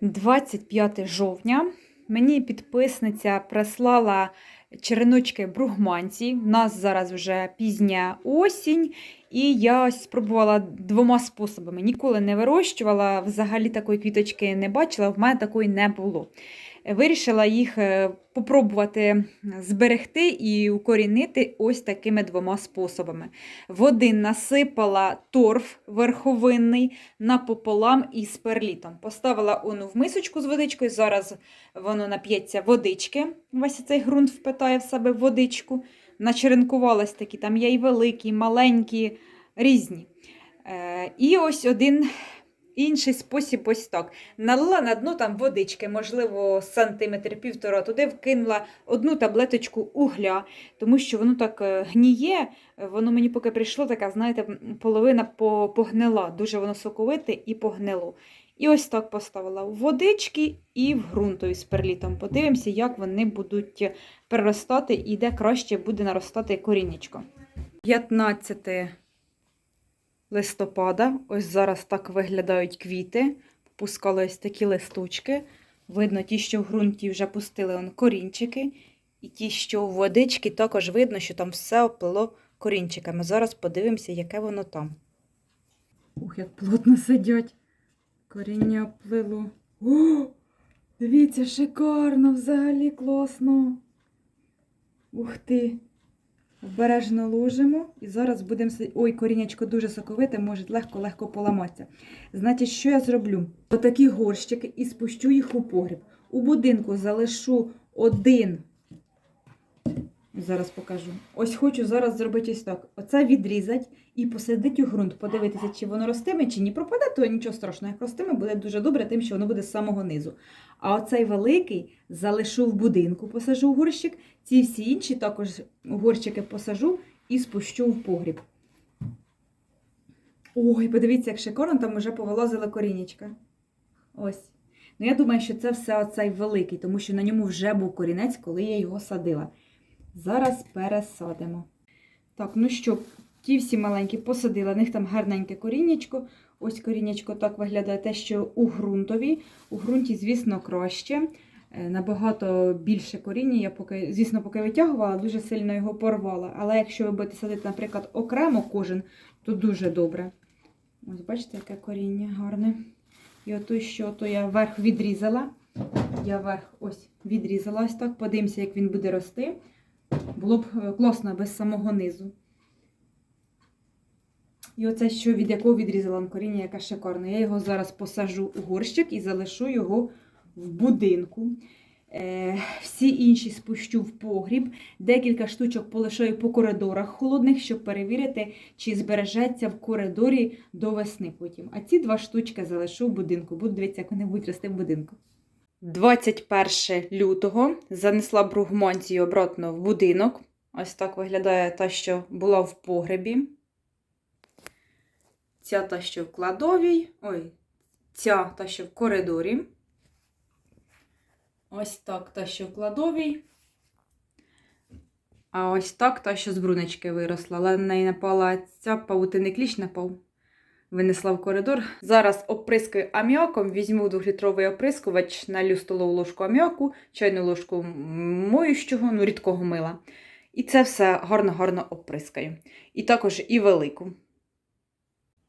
25 жовтня мені підписниця прислала череночки бругманці. У нас зараз вже пізня осінь, і я спробувала двома способами. Ніколи не вирощувала, взагалі такої квіточки не бачила, в мене такої не було. Вирішила їх е, попробувати зберегти і укорінити ось такими двома способами. В один насипала торф верховинний напополам із перлітом. Поставила ону в мисочку з водичкою. Зараз воно нап'ється водички. Весь цей ґрунт впитає в себе водичку. Начеренкувалась такі, там є і великі, і маленькі, різні. Е, і ось один інший спосіб ось так. Налила на дно там водички, можливо, сантиметр півтора, туди вкинула одну таблеточку угля, тому що воно так е, гніє, воно мені поки прийшло, така, знаєте, половина по- погнила, дуже воно соковите і погнило. І ось так поставила в водички і в ґрунтові з перлітом. Подивимося, як вони будуть переростати і де краще буде наростати корінечко. 15 листопада. Ось зараз так виглядають квіти. Попускали ось такі листочки. Видно, ті, що в ґрунті вже пустили он, корінчики. І ті, що в водички, також видно, що там все оплило корінчиками. Зараз подивимося, яке воно там. Ух, як плотно сидять. Коріння оплило. О! Дивіться, шикарно, взагалі класно. Ух ти. Обережно ложимо і зараз будемо Ой, корінечко дуже соковите, може легко-легко поламатися. Значить, що я зроблю? Отакі горщики і спущу їх у погріб. У будинку залишу один. Зараз покажу. Ось хочу зараз зробити ось так. Оце відрізати і посадити у ґрунт, подивитися, чи воно ростиме, чи ні. Пропаде, то нічого страшного. Як ростиме, буде дуже добре, тим, що воно буде з самого низу. А оцей великий залишу в будинку, посажу в горщик. Ці всі інші також у горщики посажу і спущу в погріб. Ой, подивіться, як шикарно там вже повилазили корінечка. Ось. Ну, я думаю, що це все оцей великий, тому що на ньому вже був корінець, коли я його садила. Зараз пересадимо. Так, ну що, ті всі маленькі посадила, в них там гарненьке коріннячко. Ось коріннячко так виглядає те, що у ґрунтові. У ґрунті, звісно, краще. Е, Набагато більше коріння. Я поки, звісно, поки витягувала, дуже сильно його порвала. Але якщо ви будете садити, наприклад, окремо кожен, то дуже добре. Ось бачите, яке коріння гарне. І ото, що то я верх відрізала. Я верх ось відрізала ось так. Подивимося, як він буде рости. Було б е, класно без самого низу. І оце, що від якого відрізала коріння, яке шикарне. Я його зараз посажу у горщик і залишу його в будинку. Е, всі інші спущу в погріб. Декілька штучок полишаю по коридорах холодних, щоб перевірити, чи збережеться в коридорі до весни потім. А ці два штучки залишу в будинку. Буду дивитися, як вони будуть рости в будинку. 21 лютого занесла бругманцію обратно в будинок. Ось так виглядає та, що була в погребі. Ця та, що в кладовій. Ой, ця та, що в коридорі. Ось так та, що в кладовій. А ось так та, що з брунечки виросла. Але на неї напала ця павутинний кліщ напав. Винесла в коридор. Зараз оприскаю аміаком, візьму 2-літровий оприскувач, налю столову ложку аміаку, чайну ложку моющого, ну, рідкого мила. І це все гарно-гарно оприскаю. І також і велику.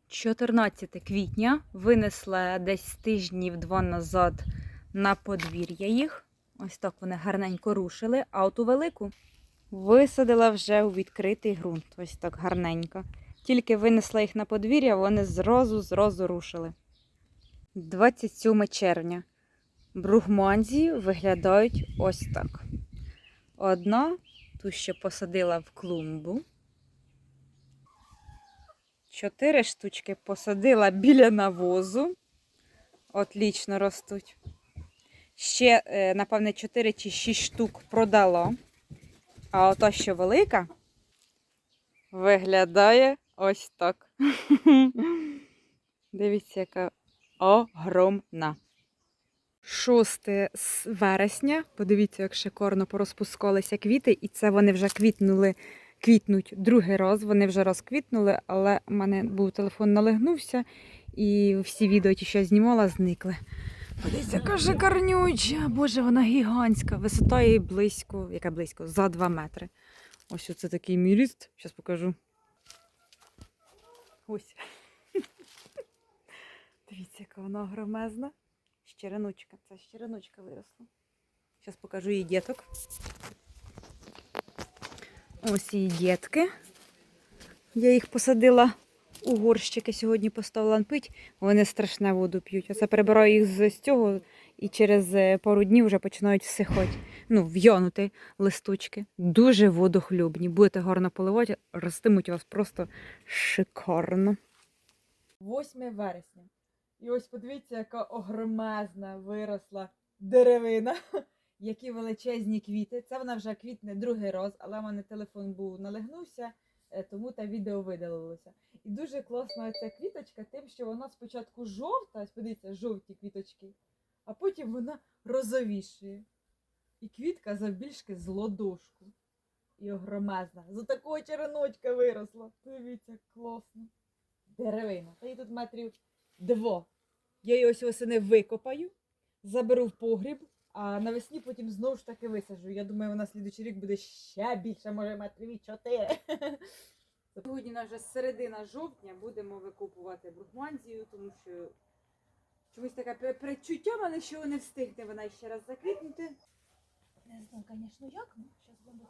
14 квітня винесла десь тижнів два назад на подвір'я їх. Ось так вони гарненько рушили, а оту велику висадила вже у відкритий ґрунт. Ось так гарненько. Тільки винесла їх на подвір'я, вони зразу зразу рушили. 27 червня. Бругманзії виглядають ось так. Одна, ту, що посадила в клумбу. Чотири штучки посадила біля навозу. Отлічно ростуть. Ще, е, напевне, 4 чи 6 штук продала. А ото, що велика, виглядає ось так. Дивіться, яка огромна. 6 вересня. Подивіться, як шикарно порозпускалися квіти, і це вони вже квітнули, квітнуть другий раз. Вони вже розквітнули, але в мене був телефон налегнувся, і всі відео, ті, що я знімала, зникли. Подивіться, яка шикарнюча. Боже, вона гігантська. Висота її близько, яка близько, за 2 метри. Ось оце такий мій ріст. Зараз покажу. Ось. Дивіться, яка вона громезна. Щереночка. Це щереночка виросла. Зараз покажу її діток. Ось її дітки. Я їх посадила у горщики сьогодні поставила пить. Вони страшне воду п'ють. Оце перебираю їх з з цього і через е, пару днів вже починають всихати. Ну, в'янути листочки. Дуже водохлюбні. Будете гарно поливати, ростимуть у вас просто шикарно. 8 вересня. І ось подивіться, яка огромезна виросла деревина. Які величезні квіти. Це вона вже квітне другий раз, але в мене телефон був налегнувся, е, тому та відео видалилося. І дуже класна ця квіточка, тим, що вона спочатку жовта, ось подивіться, жовті квіточки, а потім вона розовішує. І квітка завбільшки з. І огромезна. З такого череночка виросла. Дивіться, класно. Деревина. Та їй тут метрів два. Я її ось восени викопаю, заберу в погріб, а навесні потім знову ж таки висаджу. Я думаю, вона слідучий рік буде ще більше, може метрів чотири. Сьогодні вже середина жовтня будемо викопувати брухманзію, тому що чомусь таке пе- передчуття мене, що не встигне вона ще раз заквітнути. Не знаю, звісно, як, ну зараз буду.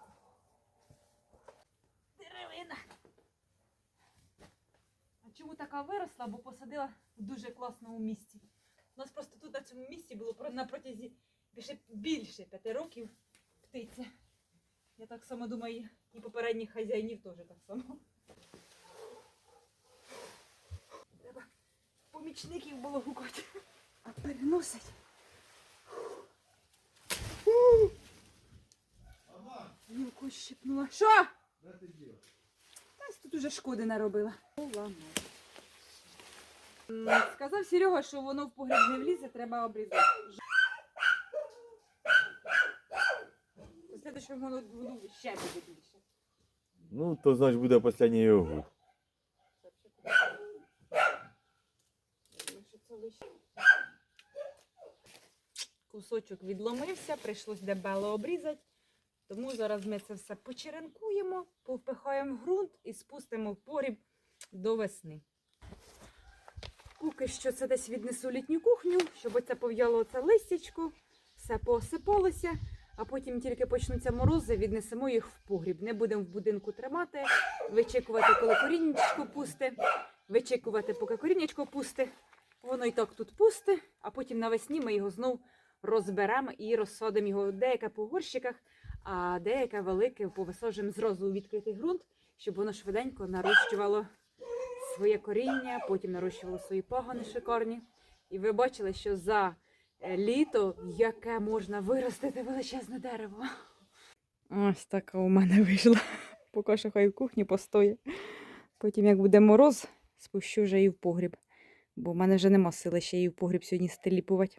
Деревина. А чому така виросла? Бо посадила в дуже класному місці. У нас просто тут на цьому місці було на протязі більше, більше п'яти років птиця. Я так само думаю, і попередніх хазяїнів теж так само. Треба помічників було гукати. А переносить. Гілку щипнула. Що? Та ось тут уже шкоди наробила. М, Сказав Серега, що воно в погріб не влізе, треба обрізати. Слідчому году году ще буде більше. Ну, то значить буде останній що це лише. Кусочок відломився, прийшлось дебело обрізати. Тому зараз ми це все почеренкуємо, повпихаємо в ґрунт і спустимо в погріб до весни. Поки що це десь віднесу літню кухню, щоб оце пов'яло це листячко, все поосипалося, а потім тільки почнуться морози, віднесемо їх в погріб. Не будемо в будинку тримати, вичікувати, коли корінечко пусте, вичікувати, поки корінечко пусте. Воно і так тут пусте, а потім навесні ми його знов розберемо і розсадимо його деяке по горщиках, а деяке велике повисаджуємо зразу у відкритий ґрунт, щоб воно швиденько нарощувало своє коріння, потім нарощувало свої пагони шикарні. І ви бачили, що за е, літо яке можна виростити величезне дерево. Ось така у мене вийшла. Поки що хай в кухні постоє. Потім, як буде мороз, спущу вже і в погріб. Бо в мене вже нема сили ще і в погріб сьогодні стеліпувати.